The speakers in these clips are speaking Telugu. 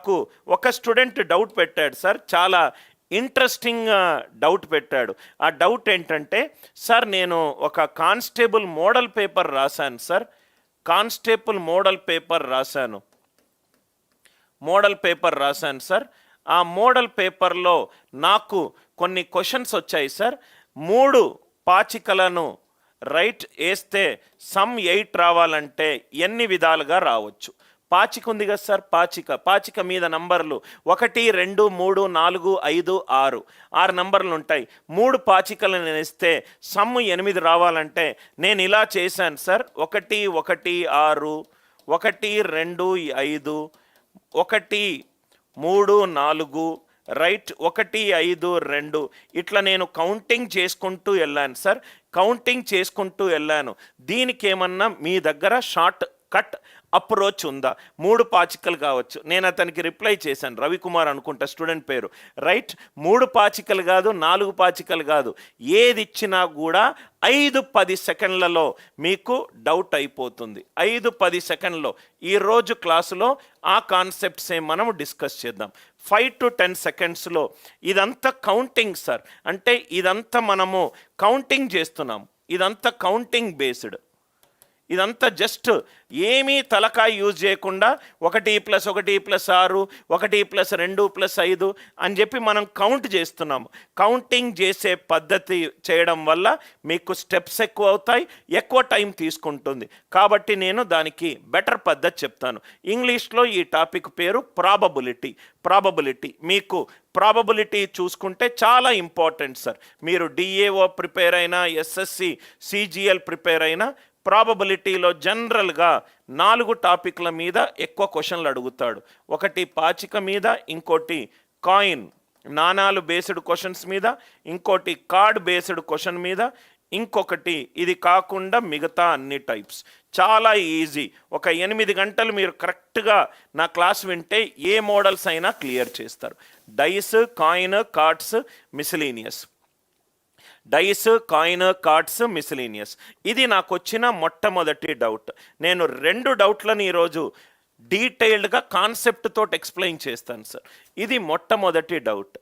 నాకు ఒక స్టూడెంట్ డౌట్ పెట్టాడు సార్ చాలా ఇంట్రెస్టింగ్ డౌట్ పెట్టాడు. ఆ డౌట్ ఏంటంటే సార్ నేను ఒక కానిస్టేబుల్ మోడల్ పేపర్ రాశాను సార్. కానిస్టేబుల్ మోడల్ పేపర్ రాశాను. మోడల్ పేపర్ రాశాను సార్. ఆ మోడల్ పేపర్లో నాకు కొన్ని క్వశ్చన్స్ వచ్చాయి సార్. మూడు పాచికలను రైట్ వేస్తే సమ్ ఎయిట్ రావాలంటే ఎన్ని విధాలుగా రావచ్చు? పాచిక ఉంది కదా సార్? పాచిక. పాచిక మీద నంబర్లు ఒకటి రెండు మూడు నాలుగు ఐదు ఆరు. ఆరు నంబర్లు ఉంటాయి. మూడు పాచికలు నేను ఇస్తే సమ్ము ఎనిమిది రావాలంటే నేను ఇలా చేశాను సార్. ఒకటి ఒకటి ఆరు ఒకటి రెండు ఐదు ఒకటి మూడు నాలుగు రైట్ ఒకటి ఐదు రెండు. ఇట్లా నేను కౌంటింగ్ చేసుకుంటూ వెళ్ళాను సార్. కౌంటింగ్ చేసుకుంటూ వెళ్ళాను. దీనికి ఏమన్నా మీ దగ్గర షార్ట్ కట్ అప్రోచ్ ఉందా? మూడు పాచికలు కావచ్చు. నేను అతనికి రిప్లై చేశాను. రవికుమార్ అనుకుంటా స్టూడెంట్ పేరు. రైట్? మూడు పాచికలు కాదు నాలుగు పాచికలు కాదు. ఏది ఇచ్చినా కూడా ఐదు పది సెకండ్లలో మీకు డౌట్ అయిపోతుంది. ఐదు పది సెకండ్లో. ఈరోజు క్లాసులో ఆ కాన్సెప్ట్సే మనం డిస్కస్ చేద్దాం. ఫైవ్ టు టెన్ సెకండ్స్లో. ఇదంతా కౌంటింగ్ సార్. అంటే ఇదంతా మనము కౌంటింగ్ చేస్తున్నాం. ఇదంతా కౌంటింగ్ బేస్డ్. ఇదంతా జస్ట్ ఏమీ తలకాయ యూజ్ చేయకుండా ఒకటి ప్లస్ ఒకటి ప్లస్ ఆరు ఒకటి ప్లస్ రెండు ప్లస్ ఐదు అని చెప్పి మనం కౌంట్ చేస్తున్నాము. కౌంటింగ్ చేసే పద్ధతి చేయడం వల్ల మీకు స్టెప్స్ ఎక్కువ అవుతాయి ఎక్కువ టైం తీసుకుంటుంది. కాబట్టి నేను దానికి బెటర్ పద్ధతి చెప్తాను. ఇంగ్లీష్లో ఈ టాపిక్ పేరు ప్రాబబిలిటీ. ప్రాబబిలిటీ మీకు ప్రాబబిలిటీ చూసుకుంటే చాలా ఇంపార్టెంట్ సార్. మీరు డిఏఓ ప్రిపేర్ అయినా ఎస్ఎస్సి సిజిఎల్ ప్రిపేర్ అయినా ప్రాబబిలిటీలో జనరల్గా నాలుగు టాపిక్ల మీద ఎక్కువ క్వశ్చన్లు అడుగుతాడు. ఒకటి పాచిక మీద ఇంకోటి కాయిన్ నాణాలు బేస్డ్ క్వశ్చన్స్ మీద ఇంకోటి కార్డ్ బేస్డ్ క్వశ్చన్ మీద ఇంకొకటి ఇది కాకుండా మిగతా అన్ని టైప్స్ చాలా ఈజీ ఒక ఎనిమిది గంటలు మీరు కరెక్ట్గా నా క్లాస్ వింటే ఏ మోడల్స్ అయినా క్లియర్ చేస్తారు. Dice coin cards miscellaneous dice coin cards miscellaneous ఇది నాకు వచ్చిన మొట్టమొదటి డౌట్. నేను రెండు డౌట్లను ఈరోజు డీటెయిల్డ్గా కాన్సెప్ట్ తోటి ఎక్స్ప్లెయిన్ చేస్తాను సార్. ఇది మొట్టమొదటి డౌట్.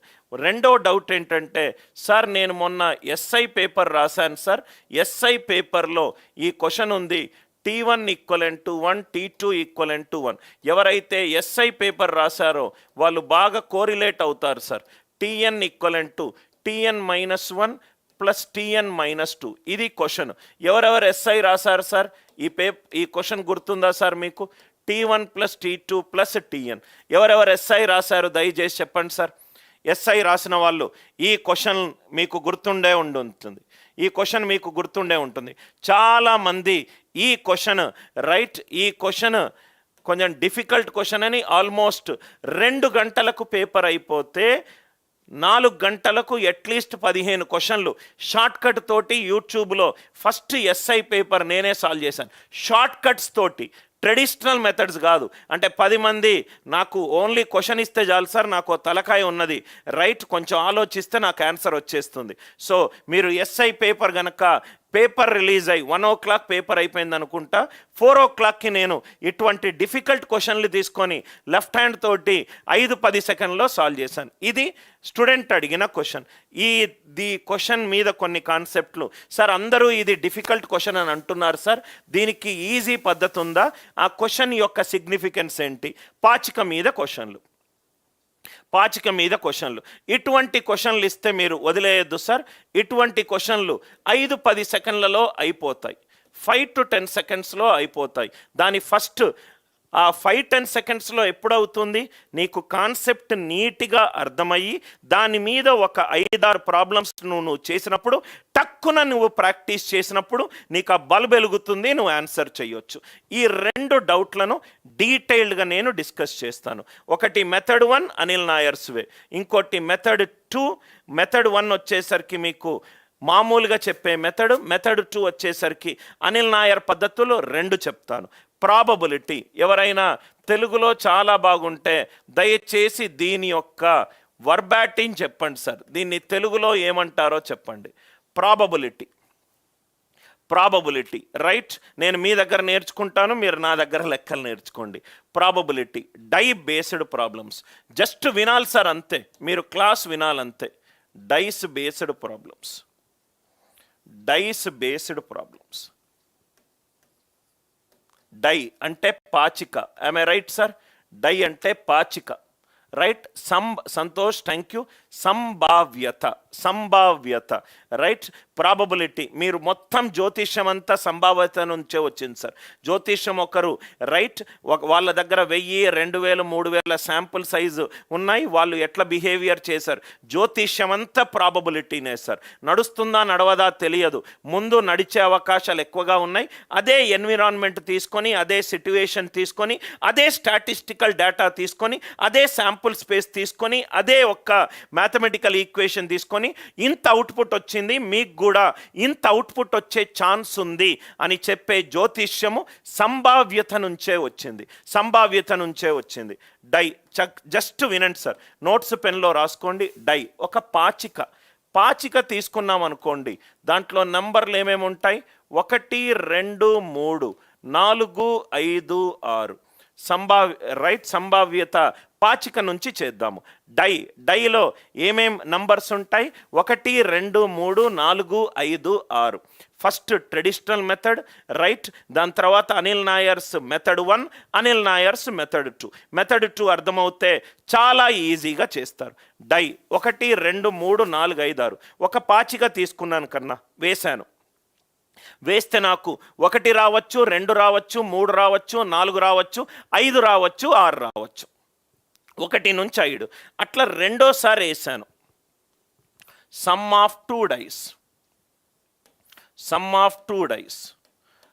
రెండో డౌట్ ఏంటంటే సార్ నేను మొన్న ఎస్ఐ పేపర్ రాశాను సార్. ఎస్ఐ పేపర్లో ఈ క్వశ్చన్ ఉంది T one equivalent to one T two equivalent to one. ఎవరైతే ఎస్ఐ పేపర్ రాశారో వాళ్ళు బాగా కోరిలేట్ అవుతారు sir. TN equivalent to TN minus one plus TN minus two. ఇది క్వశ్చన్. ఎవరెవరు ఎస్ఐ రాశారు సార్? ఈ పే ఈ క్వశ్చన్ గుర్తుందా సార్ మీకు? T one plus T two plus TN ఎవరెవరు ఎస్ఐ రాశారు? దయచేసి చెప్పండి సార్. ఎస్ఐ రాసిన వాళ్ళు ఈ క్వశ్చన్ మీకు గుర్తుండే ఉంటుంది ఈ క్వశ్చన్ మీకు గుర్తుండే ఉంటుంది. చాలామంది ఈ క్వశ్చన్ రైట్ ఈ క్వశ్చన్ కొంచెం డిఫికల్ట్ క్వశ్చన్ అని ఆల్మోస్ట్ రెండు గంటలకు పేపర్ అయిపోతే నాలుగు గంటలకు అట్లీస్ట్ పదిహేను క్వశ్చన్లు. షార్ట్ కట్ తోటి యూట్యూబ్లో ఫస్ట్ ఎస్ఐ పేపర్ నేనే సాల్వ్ చేశాను. షార్ట్ కట్స్ తోటి ట్రెడిషనల్ మెథడ్స్ కాదు. అంటే పది మంది నాకు ఓన్లీ క్వశ్చన్ ఇస్తే చాలు సార్ నాకు తలకాయ ఉన్నది. రైట్ కొంచెం ఆలోచిస్తే నాకు ఆన్సర్ వచ్చేస్తుంది. సో మీరు ఎస్ఐ పేపర్ కనుక పేపర్ రిలీజ్ అయ్యి వన్ ఓ క్లాక్ పేపర్ అయిపోయింది అనుకుంటా ఫోర్ ఓ క్లాక్కి నేను ఇటువంటి డిఫికల్ట్ క్వశ్చన్లు తీసుకొని లెఫ్ట్ హ్యాండ్ తోటి ఐదు పది సెకండ్లో సాల్వ్ చేశాను. ఇది స్టూడెంట్ అడిగిన క్వశ్చన్. ఈ ది క్వశ్చన్ మీద కొన్ని కాన్సెప్ట్లు. సార్ అందరూ ఇది డిఫికల్ట్ క్వశ్చన్ అని అంటున్నారు సార్. దీనికి ఈజీ పద్ధతి ఉందా? ఆ క్వశ్చన్ యొక్క సిగ్నిఫికెన్స్ ఏంటి? పాచిక మీద క్వశ్చన్లు. పాచిక మీద క్వశ్చన్లు. ఇటువంటి క్వశ్చన్లు ఇస్తే మీరు వదిలేయద్దు సార్. ఇటువంటి క్వశ్చన్లు ఐదు పది సెకండ్లలో అయిపోతాయి. ఫైవ్ టు టెన్ సెకండ్స్లో అయిపోతాయి. దాని ఫస్ట్ ఆ ఫైవ్ టెన్ సెకండ్స్లో ఎప్పుడవుతుంది? నీకు కాన్సెప్ట్ నీట్గా అర్థమయ్యి దాని మీద ఒక ఐదారు ప్రాబ్లమ్స్ నువ్వు నువ్వు చేసినప్పుడు టక్కున నువ్వు ప్రాక్టీస్ చేసినప్పుడు నీకు ఆ బల్బ్ వెలుగుతుంది నువ్వు ఆన్సర్ చేయొచ్చు. ఈ రెండు డౌట్లను డీటెయిల్డ్గా నేను డిస్కస్ చేస్తాను. ఒకటి method one Anil Nair's way ఇంకోటి మెథడ్ టూ మెథడ్ వన్ వచ్చేసరికి మీకు మామూలుగా చెప్పే మెథడ్ మెథడ్ టూ వచ్చేసరికి అనిల్ నాయర్ పద్ధతులు రెండు చెప్తాను. ప్రాబబిలిటీ ఎవరైనా తెలుగులో చాలా బాగుంటే దయచేసి దీని యొక్క వర్బాటిన్ చెప్పండి సార్. దీన్ని తెలుగులో ఏమంటారో చెప్పండి. ప్రాబబిలిటీ ప్రాబబిలిటీ రైట్ నేను మీ దగ్గర నేర్చుకుంటాను మీరు నా దగ్గర లెక్కలు నేర్చుకోండి. Probability die based problems just వినాలి సార్ అంతే. మీరు class వినాలంతే. Dice based problems dice based problems die అంటే పాచిక. ఐ రైట్ సార్ డై అంటే పాచిక. రైట్ సం సంతోష్ థ్యాంక్ యూ సంభావ్యత. సంభావ్యత. రైట్ ప్రాబబిలిటీ మీరు మొత్తం జ్యోతిష్యం అంతా సంభావ్యత నుంచే వచ్చింది సార్. జ్యోతిష్యం ఒకరు రైట్ వాళ్ళ దగ్గర వెయ్యి రెండు వేలు మూడు వేల శాంపుల్ సైజు ఉన్నాయి. వాళ్ళు ఎట్లా బిహేవియర్ చేశారు? జ్యోతిష్యం అంతా ప్రాబబిలిటీనే సార్. నడుస్తుందా నడవదా తెలియదు. ముందు నడిచే అవకాశాలు ఎక్కువగా ఉన్నాయి. అదే ఎన్విరాన్మెంట్ తీసుకొని అదే సిట్యువేషన్ తీసుకొని అదే స్టాటిస్టికల్ డేటా తీసుకొని అదే శాంపుల్ స్పేస్ తీసుకొని అదే ఒక్క మ్యాథమెటికల్ ఈక్వేషన్ తీసుకొని ఇంత అవుట్పుట్ వచ్చింది మీకు కూడా ఇంత అవుట్పుట్ వచ్చే ఛాన్స్ ఉంది అని చెప్పే జ్యోతిష్యము సంభావ్యత నుంచే వచ్చింది. సంభావ్యత నుంచే వచ్చింది. డై చక్ జస్ట్ వినండి సార్. నోట్స్ పెన్లో రాసుకోండి. డై ఒక పాచిక. పాచిక తీసుకున్నాం అనుకోండి దాంట్లో నంబర్లు ఏమేమి ఉంటాయి? ఒకటి రెండు మూడు నాలుగు ఐదు ఆరు. సంభావ్య రైట్ సంభావ్యత పాచిక నుంచి చేద్దాము. డై డైలో ఏమేం నంబర్స్ ఉంటాయి? ఒకటి రెండు మూడు నాలుగు ఐదు ఆరు. ఫస్ట్ ట్రెడిషనల్ మెథడ్ రైట్ దాని తర్వాత Anil Nair's method one Anil Nair's method two. Method two అర్థమవుతే చాలా ఈజీగా చేస్తారు. డై ఒకటి రెండు మూడు నాలుగు ఐదు ఆరు. ఒక పాచిక తీసుకున్నాను కన్నా వేశాను. వేస్తే నాకు ఒకటి రావచ్చు రెండు రావచ్చు మూడు రావచ్చు నాలుగు రావచ్చు ఐదు రావచ్చు ఆరు రావచ్చు. ఒకటి నుంచి ఐదు. అట్లా రెండోసారి వేసాను. Sum of two dice sum of two dice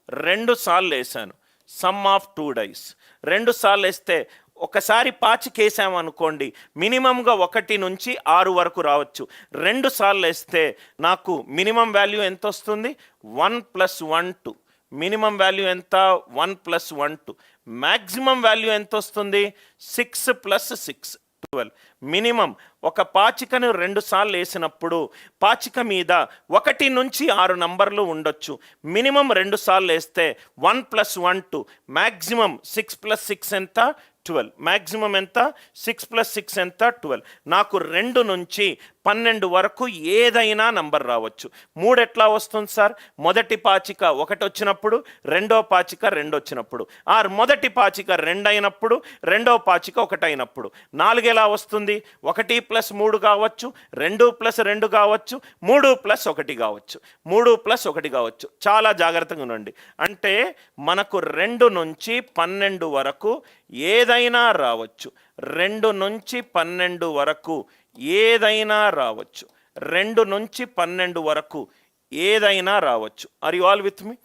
రెండు సార్లు వేసాను. సమ్ ఆఫ్ టూ డైస్ రెండు సార్లు వేస్తే ఒకసారి పాచికేసామనుకోండి మినిమంగా ఒకటి నుంచి ఆరు వరకు రావచ్చు. రెండు సార్లు వేస్తే నాకు మినిమం వాల్యూ ఎంత వస్తుంది one plus one two. Minimum value ఎంత? One plus one two. Maximum value ఎంత వస్తుంది six plus six. Twelve. Minimum ఒక పాచికను రెండు సార్లు వేసినప్పుడు పాచిక మీద ఒకటి నుంచి ఆరు నంబర్లు ఉండొచ్చు. మినిమం రెండు సార్లు వేస్తే one plus one two maximum six plus six ఎంత? ట్వెల్వ్. మ్యాక్సిమం ఎంత? సిక్స్ ప్లస్ సిక్స్ ఎంత? ట్వెల్వ్. నాకు రెండు నుంచి పన్నెండు వరకు ఏదైనా నంబర్ రావచ్చు. మూడు ఎట్లా వస్తుంది సార్? మొదటి పాచిక ఒకటి వచ్చినప్పుడు రెండో పాచిక రెండు వచ్చినప్పుడు. ఆర్ మొదటి పాచిక రెండు అయినప్పుడు రెండో పాచిక ఒకటి అయినప్పుడు. నాలుగు ఎలా వస్తుంది? ఒకటి ప్లస్ మూడు కావచ్చు రెండు ప్లస్ రెండు కావచ్చు మూడు ప్లస్ ఒకటి కావచ్చు మూడు ప్లస్ ఒకటి కావచ్చు. చాలా జాగ్రత్తగా ఉండండి. అంటే మనకు రెండు నుంచి పన్నెండు వరకు ఏదైనా రావచ్చు. రెండు నుంచి పన్నెండు వరకు ఏదైనా రావచ్చు. రెండు నుంచి పన్నెండు వరకు ఏదైనా రావచ్చు. Are you all with me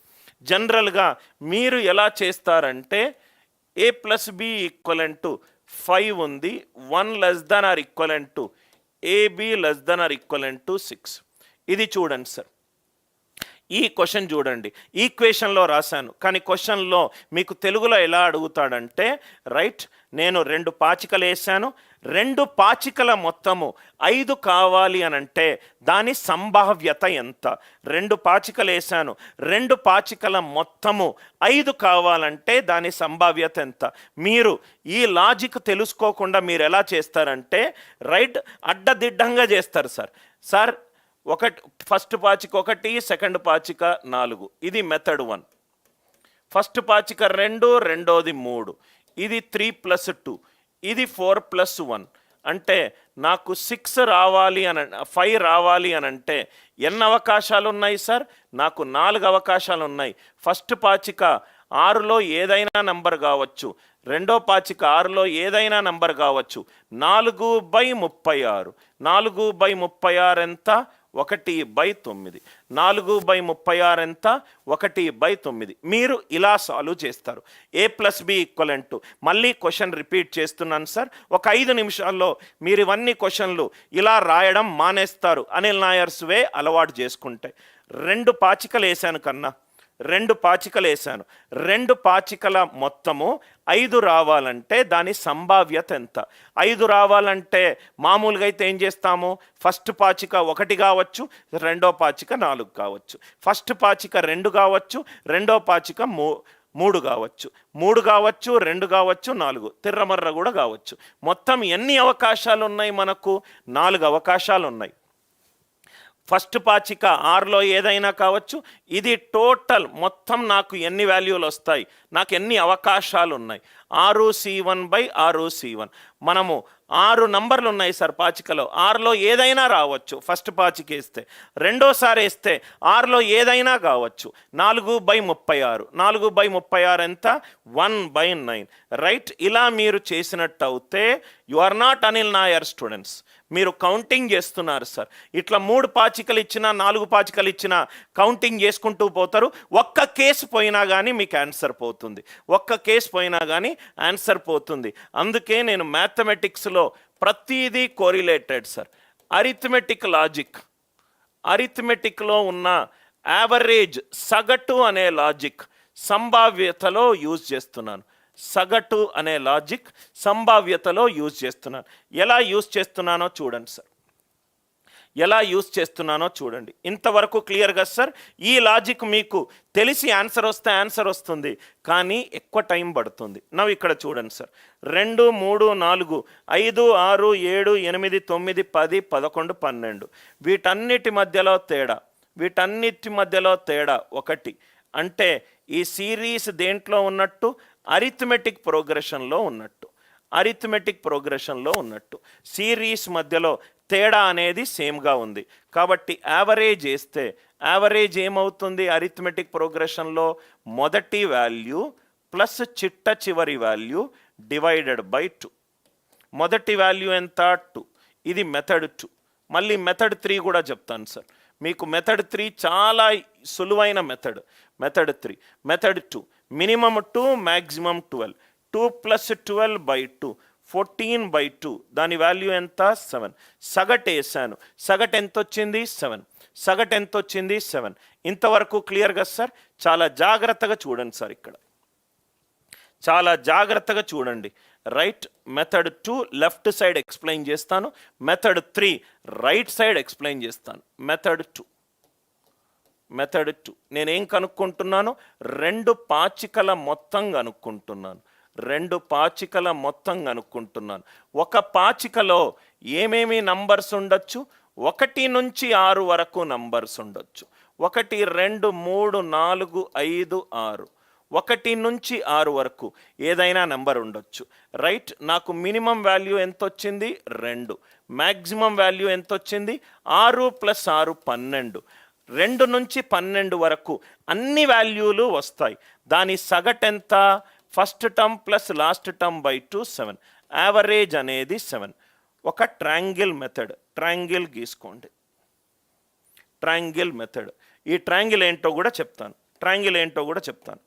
జనరల్గా మీరు ఎలా చేస్తారంటే A plus B equivalent to five ఉంది. One less than or equivalent to AB less than or equivalent to six ఇది చూడండి సార్ ఈ క్వశ్చన్ చూడండి. ఈక్వేషన్లో రాశాను. కానీ క్వశ్చన్లో మీకు తెలుగులో ఎలా అడుగుతాడంటే రైట్ నేను రెండు పాచికలు వేసాను. రెండు పాచికల మొత్తము ఐదు కావాలి అని అంటే దాని సంభావ్యత ఎంత? రెండు పాచికలు వేసాను రెండు పాచికల మొత్తము ఐదు కావాలంటే దాని సంభావ్యత ఎంత? మీరు ఈ లాజిక్ తెలుసుకోకుండా మీరు ఎలా చేస్తారంటే రైట్ అడ్డదిడ్డంగా చేస్తారు సార్. సార్ ఒకటి ఫస్ట్ పాచిక ఒకటి సెకండ్ పాచిక నాలుగు. ఇది మెథడ్ వన్. ఫస్ట్ పాచిక రెండు రెండోది మూడు. ఇది త్రీ ప్లస్ టూ. ఇది ఫోర్ ప్లస్ వన్. అంటే నాకు సిక్స్ రావాలి అని ఫైవ్ రావాలి అని అంటే ఎన్ని అవకాశాలు ఉన్నాయి సార్? నాకు నాలుగు అవకాశాలు ఉన్నాయి ఫస్ట్ పాచిక ఆరులో ఏదైనా నంబర్ కావచ్చు. రెండో పాచిక ఆరులో ఏదైనా నంబర్ కావచ్చు. నాలుగు బై ముప్పై ఆరు. నాలుగు బై ముప్పై ఆరు ఎంత? ఒకటి బై తొమ్మిది. నాలుగు బై ముప్పై ఆరు ఎంత? ఒకటి బై తొమ్మిది. మీరు ఇలా సాల్వ్ చేస్తారు. ఏ ప్లస్ బి ఈక్వలెంట్ మళ్ళీ క్వశ్చన్ రిపీట్ చేస్తున్నాను సార్. ఒక ఐదు నిమిషాల్లో మీరు ఇవన్నీ క్వశ్చన్లు ఇలా రాయడం మానేస్తారు. అనిల్ నాయర్స్ వే అలవాటు చేసుకుంటే. రెండు పాచికలు వేసాను కన్నా. రెండు పాచికలు వేసాను రెండు పాచికల మొత్తము ఐదు రావాలంటే దాని సంభావ్యత ఎంత? ఐదు రావాలంటే మామూలుగా అయితే ఏం చేస్తాము? ఫస్ట్ పాచిక ఒకటి కావచ్చు రెండో పాచిక నాలుగు కావచ్చు. ఫస్ట్ పాచిక రెండు కావచ్చు రెండో పాచిక మూ మూడు కావచ్చు. మూడు కావచ్చు రెండు కావచ్చు నాలుగు. తిర్రమర్ర కూడా కావచ్చు. మొత్తం ఎన్ని అవకాశాలు ఉన్నాయి మనకు? నాలుగు అవకాశాలు ఉన్నాయి ఫస్ట్ పాచిక ఆరులో ఏదైనా కావచ్చు ఇది టోటల్ మొత్తం నాకు ఎన్ని వాల్యూలు వస్తాయి నాకు ఎన్ని అవకాశాలు ఉన్నాయి. ఆరు సి వన్ బై ఆరు సి వన్. మనము ఆరు నంబర్లు ఉన్నాయి సార్ పాచికలో. ఆరులో ఏదైనా రావచ్చు ఫస్ట్ పాచిక వేస్తే. రెండోసారి వేస్తే ఆరులో ఏదైనా కావచ్చు. నాలుగు బై ముప్పై ఆరు. నాలుగు బై ముప్పై ఆరు ఎంత? One by nine. రైట్ ఇలా మీరు చేసినట్టు అవుతే you are not Anil Nair students. మీరు కౌంటింగ్ చేస్తున్నారు సార్ ఇట్లా మూడు పాచికలు ఇచ్చినా నాలుగు పాచికలు ఇచ్చినా కౌంటింగ్ చేసుకుంటూ పోతారు. ఒక్క కేసు పోయినా కానీ మీకు ఆన్సర్ పోతుంది. ఒక్క కేసు పోయినా కానీ ఆన్సర్ పోతుంది. అందుకే నేను మ్యాథమెటిక్స్లో ప్రతిదీ కోరిలేటెడ్ సార్ అరిథమెటిక్ లాజిక్ అరిథమెటిక్లో ఉన్న యావరేజ్ సగటు అనే లాజిక్ సంభావ్యతలో యూజ్ చేస్తున్నాను. సగటు అనే లాజిక్ సంభావ్యతలో యూజ్ చేస్తున్నాను ఎలా యూజ్ చేస్తున్నానో చూడండి సార్. ఎలా యూజ్ చేస్తున్నానో చూడండి. ఇంతవరకు క్లియర్గా సార్ ఈ లాజిక్ మీకు తెలిసి ఆన్సర్ వస్తే ఆన్సర్ వస్తుంది కానీ ఎక్కువ టైం పడుతుంది. నవ్వు ఇక్కడ చూడండి సార్. రెండు మూడు నాలుగు ఐదు ఆరు ఏడు ఎనిమిది తొమ్మిది పది పదకొండు పన్నెండు. వీటన్నిటి మధ్యలో తేడా వీటన్నిటి మధ్యలో తేడా ఒకటి. అంటే ఈ సిరీస్ దేంట్లో ఉన్నట్టు అరిథమెటిక్ ప్రోగ్రెషన్లో ఉన్నట్టు. అరిథమెటిక్ ప్రోగ్రెషన్లో ఉన్నట్టు. సిరీస్ మధ్యలో తేడా అనేది సేమ్గా ఉంది. కాబట్టి యావరేజ్ వేస్తే యావరేజ్ ఏమవుతుంది? అరిథమెటిక్ ప్రోగ్రెషన్లో మొదటి వాల్యూ ప్లస్ చిట్ట చివరి వాల్యూ డివైడెడ్ బై టూ మొదటి వాల్యూ ఎంత? టూ ఇది మెథడ్ టూ మళ్ళీ మెథడ్ త్రీ కూడా చెప్తాను సార్ మీకు మెథడ్ త్రీ చాలా సులువైన method method three method two minimum two maximum twelve. Two plus twelve by two fourteen by two దాని వాల్యూ ఎంత? సెవెన్. సగటు వేసాను. సగటు ఎంత వచ్చింది సెవెన్. సగటు ఎంత వచ్చింది సెవెన్. ఇంతవరకు క్లియర్గా సార్? చాలా జాగ్రత్తగా చూడండి సార్ ఇక్కడ. చాలా జాగ్రత్తగా చూడండి. Right method two left side explain చేస్తాను. Method three right side explain చేస్తాను. Method two. మెథడ్ టూ నేనేం కనుక్కుంటున్నాను రెండు పాచికల మొత్తం కనుక్కుంటున్నాను. రెండు పాచికల మొత్తం కనుక్కుంటున్నాను. ఒక పాచికలో ఏమేమి నంబర్స్ ఉండొచ్చు? ఒకటి నుంచి ఆరు వరకు నంబర్స్ ఉండొచ్చు. ఒకటి రెండు మూడు నాలుగు ఐదు ఆరు. ఒకటి నుంచి ఆరు వరకు ఏదైనా నెంబర్ ఉండొచ్చు. రైట్ నాకు మినిమం వాల్యూ ఎంత వచ్చింది రెండు. మ్యాక్సిమం వాల్యూ ఎంత వచ్చింది ఆరు ప్లస్ ఆరు పన్నెండు. రెండు నుంచి పన్నెండు వరకు అన్ని వాల్యూలు వస్తాయి. దాని సగటు ఎంత? First term plus last term by two seven. Average అనేది సెవెన్. ఒక triangle method. Triangle గీసుకోండి. Triangle method. ఈ ట్రాంగిల్ ఏంటో కూడా చెప్తాను. ట్రాంగిల్ ఏంటో కూడా చెప్తాను.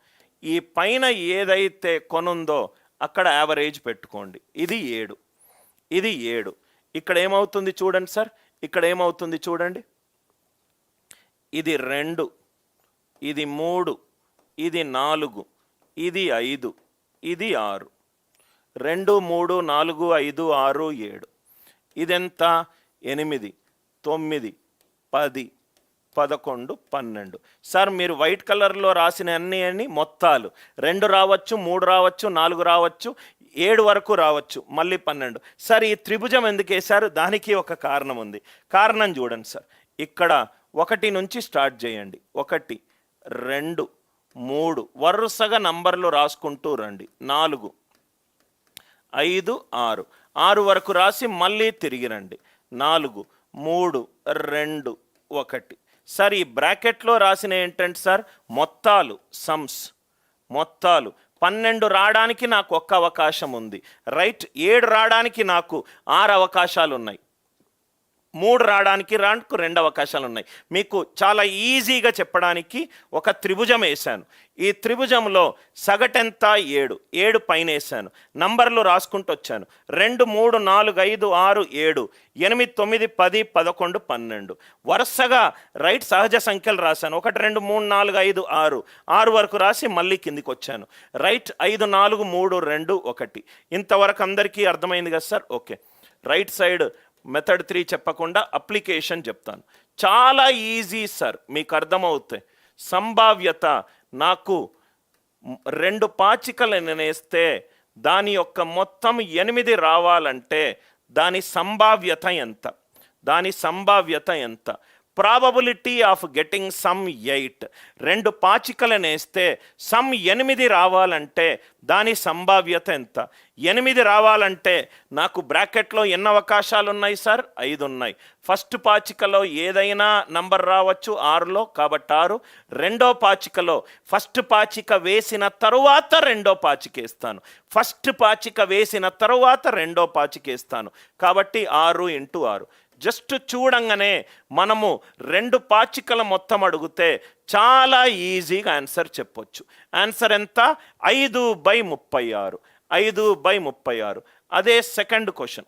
ఈ పైన ఏదైతే కొనుందో అక్కడ యావరేజ్ పెట్టుకోండి. ఇది ఏడు. ఇది ఏడు. ఇక్కడ ఏమవుతుంది చూడండి సార్. ఇక్కడ ఏమవుతుంది చూడండి. ఇది రెండు ఇది మూడు ఇది నాలుగు ఇది ఐదు ఇది ఆరు. రెండు మూడు నాలుగు ఐదు ఆరు ఏడు. ఇదెంత? ఎనిమిది తొమ్మిది పది పదకొండు పన్నెండు. సార్ మీరు వైట్ కలర్లో రాసిన అన్ని అన్ని మొత్తాలు. రెండు రావచ్చు మూడు రావచ్చు నాలుగు రావచ్చు ఏడు వరకు రావచ్చు మళ్ళీ పన్నెండు. సార్ ఈ త్రిభుజం ఎందుకు వేశారు దానికి ఒక కారణం ఉంది. కారణం చూడండి సార్. ఇక్కడ ఒకటి నుంచి స్టార్ట్ చేయండి. ఒకటి రెండు మూడు వరుసగా నంబర్లు రాసుకుంటూ రండి. నాలుగు ఐదు ఆరు. ఆరు వరకు రాసి మళ్ళీ తిరిగి రండి. నాలుగు మూడు రెండు ఒకటి. సార్ ఈ బ్రాకెట్లో రాసిన ఏంటంటే సార్ మొత్తాలు సమ్స్. మొత్తాలు. పన్నెండు రావడానికి నాకు ఒక్క అవకాశం ఉంది. రైట్ ఏడు రావడానికి నాకు ఆరు అవకాశాలు ఉన్నాయి మూడు రావడానికి రాకు రెండు అవకాశాలు ఉన్నాయి మీకు చాలా ఈజీగా చెప్పడానికి ఒక త్రిభుజం వేశాను. ఈ త్రిభుజంలో సగటెంత? ఏడు. ఏడు పైన వేసాను నంబర్లు రాసుకుంటూ వచ్చాను. రెండు మూడు నాలుగు ఐదు ఆరు ఏడు ఎనిమిది తొమ్మిది పది పదకొండు పన్నెండు. వరుసగా రైట్ సహజ సంఖ్యలు రాశాను. ఒకటి రెండు మూడు నాలుగు ఐదు ఆరు. ఆరు వరకు రాసి మళ్ళీ కిందికి వచ్చాను. రైట్ ఐదు నాలుగు మూడు రెండు ఒకటి. ఇంతవరకు అందరికీ అర్థమైంది కదా sir? Okay. Right side method three చెప్పకుండా అప్లికేషన్ చెప్తాను. చాలా ఈజీ సార్ మీకు అర్థమవుతాయి సంభావ్యత నాకు రెండు పాచికలు నేనేస్తే దాని యొక్క మొత్తం ఎనిమిది రావాలంటే దాని సంభావ్యత ఎంత? దాని సంభావ్యత ఎంత? Probability of getting sum eight రెండు పాచికలను వేస్తే సమ్ ఎనిమిది రావాలంటే దాని సంభావ్యత ఎంత? ఎనిమిది రావాలంటే నాకు బ్రాకెట్లో ఎన్ని అవకాశాలు ఉన్నాయి సార్? ఐదు ఉన్నాయి ఫస్ట్ పాచికలో ఏదైనా నంబర్ రావచ్చు ఆరులో కాబట్టి ఆరు. రెండో పాచికలో ఫస్ట్ పాచిక వేసిన తరువాత రెండో పాచికేస్తాను ఫస్ట్ పాచిక వేసిన తరువాత రెండో పాచికేస్తాను కాబట్టి ఆరు ఇంటూ ఆరు. జస్ట్ చూడంగానే మనము రెండు పాచికల మొత్తం అడిగితే చాలా ఈజీగా ఆన్సర్ చెప్పొచ్చు. ఆన్సర్ ఎంత? ఐదు బై ముప్పై ఆరు. ఐదు బై ముప్పై ఆరు. అదే సెకండ్ క్వశ్చన్.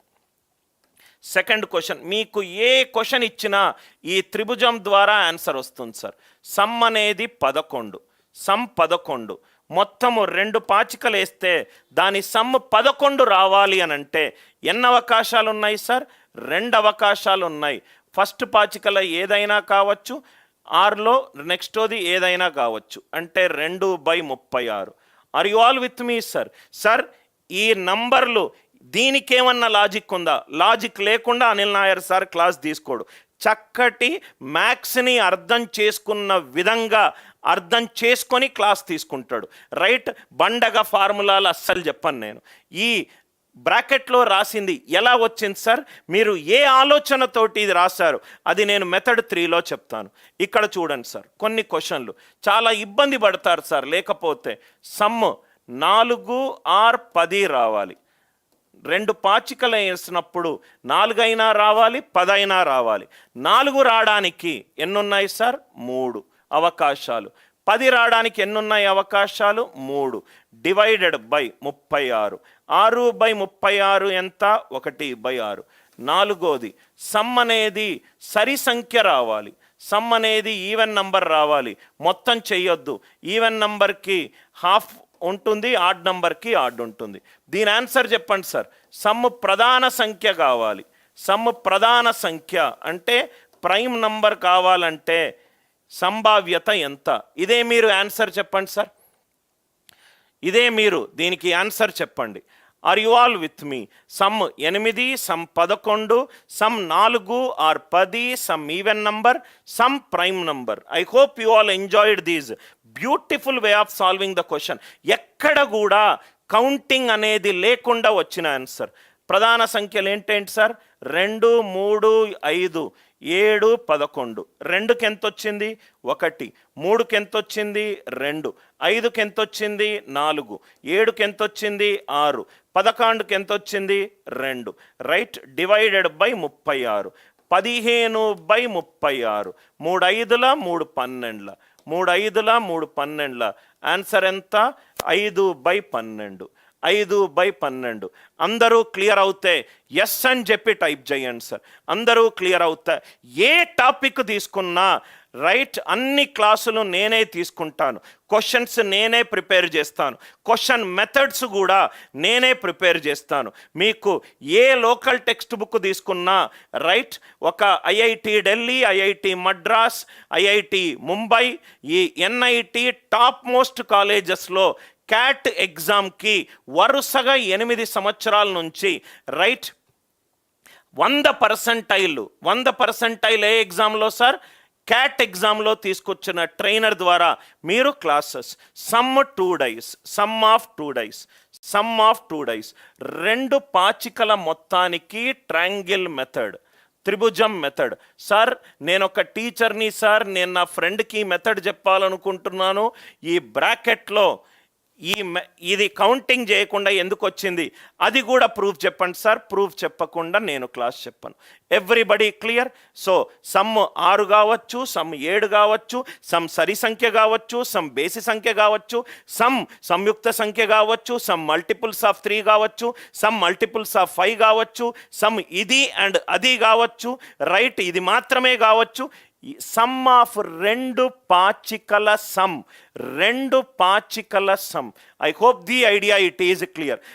Second question. మీకు ఏ క్వశ్చన్ ఇచ్చినా ఈ త్రిభుజం ద్వారా ఆన్సర్ వస్తుంది సార్. సమ్ అనేది పదకొండు. సమ్ పదకొండు. మొత్తము రెండు పాచికలు వేస్తే దాని సమ్ పదకొండు రావాలి అని అంటే ఎన్ని అవకాశాలు ఉన్నాయి సార్? రెండు అవకాశాలు ఉన్నాయి ఫస్ట్ పాచికల ఏదైనా కావచ్చు ఆరులో నెక్స్ట్ది ఏదైనా కావచ్చు. అంటే రెండు బై ముప్పై ఆరు. Are you all with me sir sir ఈ నంబర్లు దీనికేమన్నా లాజిక్ ఉందా? లాజిక్ లేకుండా అనిల్ నాయర్ సార్ క్లాస్ తీసుకోడు. చక్కటి మ్యాథ్స్ని అర్థం చేసుకున్న విధంగా అర్థం చేసుకొని క్లాస్ తీసుకుంటాడు. రైట్ బండగ ఫార్ములాలు అస్సలు చెప్పను నేను. ఈ బ్రాకెట్లో రాసింది ఎలా వచ్చింది సార్? మీరు ఏ ఆలోచనతోటి ఇది రాశారు? అది నేను మెథడ్ త్రీలో చెప్తాను. ఇక్కడ చూడండి సార్ కొన్ని క్వశ్చన్లు. చాలా ఇబ్బంది పడతారు సార్ లేకపోతే సమ్ నాలుగు ఆర్ పది రావాలి. రెండు పాచికలు వేసినప్పుడు నాలుగైనా రావాలి పదైనా రావాలి. నాలుగు రావడానికి ఎన్నున్నాయి సార్? మూడు అవకాశాలు. పది రావడానికి ఎన్నున్నాయి అవకాశాలు? మూడు. డివైడెడ్ బై ముప్పై ఆరు. ఆరు బై ముప్పై ఆరు ఎంత? ఒకటి బై ఆరు. నాలుగోది సమ్ అనేది సరి సంఖ్య రావాలి. సమ్ అనేది ఈవెన్ నంబర్ రావాలి. మొత్తం చెయ్యొద్దు. ఈవెన్ నంబర్కి హాఫ్ ఉంటుంది ఆడ్ నంబర్కి ఆడ్ ఉంటుంది. దీని ఆన్సర్ చెప్పండి సార్. సమ్ ప్రధాన సంఖ్య కావాలి. సమ్ ప్రధాన సంఖ్య అంటే ప్రైమ్ నంబర్ కావాలంటే సంభావ్యత ఎంత? ఇదే మీరు ఆన్సర్ చెప్పండి సార్. ఇదే మీరు దీనికి ఆన్సర్ చెప్పండి. Are you all with me sum ఎనిమిది సమ్ పదకొండు సమ్ నాలుగు ఆర్ పది sum even number sum prime number I hope you all enjoyed these beautiful way of solving the question ఎక్కడ కూడా కౌంటింగ్ అనేది లేకుండా వచ్చిన ఆన్సర్ ప్రధాన సంఖ్యలు ఏంటేంటి సార్ రెండు మూడు ఐదు. ఏడు పదకొండు. రెండుకి ఎంత వచ్చింది ఒకటి. మూడుకి ఎంత వచ్చింది రెండు. ఐదుకి ఎంత వచ్చింది నాలుగు. ఏడుకి ఎంత వచ్చింది ఆరు. పదకొండుకి ఎంత వచ్చింది రెండు. రైట్ డివైడెడ్ బై ముప్పై ఆరు. పదిహేను బై ముప్పై ఆరు. మూడు ఐదుల మూడు పన్నెండుల. మూడు ఐదుల మూడు పన్నెండుల. ఆన్సర్ ఎంత? ఐదు బై పన్నెండు. ఐదు బై పన్నెండు. అందరూ క్లియర్ అవుతే ఎస్ అని చెప్పి టైప్ చేయండి సార్. అందరూ క్లియర్ అవుతా ఏ టాపిక్ తీసుకున్నా రైట్ అన్ని క్లాసులు నేనే తీసుకుంటాను. క్వశ్చన్స్ నేనే ప్రిపేర్ చేస్తాను. క్వశ్చన్ మెథడ్స్ కూడా నేనే ప్రిపేర్ చేస్తాను. మీకు ఏ లోకల్ టెక్స్ట్ బుక్ తీసుకున్నా రైట్ ఒక IIT Delhi IIT Madras IIT Mumbai ఈ ఎన్ఐటి టాప్ మోస్ట్ కాలేజెస్లో క్యాట్ ఎగ్జామ్కి వరుసగా ఎనిమిది సంవత్సరాల నుంచి రైట్ వంద పర్సంటైల్ వంద పర్సంటైల్ ఏ ఎగ్జామ్లో సార్? క్యాట్ ఎగ్జామ్లో తీసుకొచ్చిన ట్రైనర్ ద్వారా మీరు classes sum two dice sum of two dice sum of two dice రెండు పాచికల మొత్తానికి ట్రాంగిల్ మెథడ్ త్రిభుజం మెథడ్ సార్ నేను ఒక టీచర్ని సార్ నేను నా ఫ్రెండ్కి మెథడ్ చెప్పాలనుకుంటున్నాను. ఈ బ్రాకెట్లో ఈ మె- ఇది కౌంటింగ్ చేయకుండా ఎందుకు వచ్చింది? అది కూడా ప్రూఫ్ చెప్పండి సార్. ప్రూఫ్ చెప్పకుండా నేను క్లాస్ చెప్పను. ఎవ్రీబడి క్లియర్ సో సమ్ ఆరు కావచ్చు సమ్ ఏడు కావచ్చు సమ్ సరి సంఖ్య కావచ్చు సమ్ బేసి సంఖ్య కావచ్చు సమ్ సంయుక్త సంఖ్య కావచ్చు సమ్ మల్టిపుల్స్ ఆఫ్ త్రీ కావచ్చు సమ్ మల్టిపుల్స్ ఆఫ్ ఫైవ్ కావచ్చు సమ్ ఇది అండ్ అది కావచ్చు రైట్ ఇది మాత్రమే కావచ్చు సమ్ ఆఫ్ రెండు పాచికల సమ్ రెండు పాచికల sum I hope the idea it is clear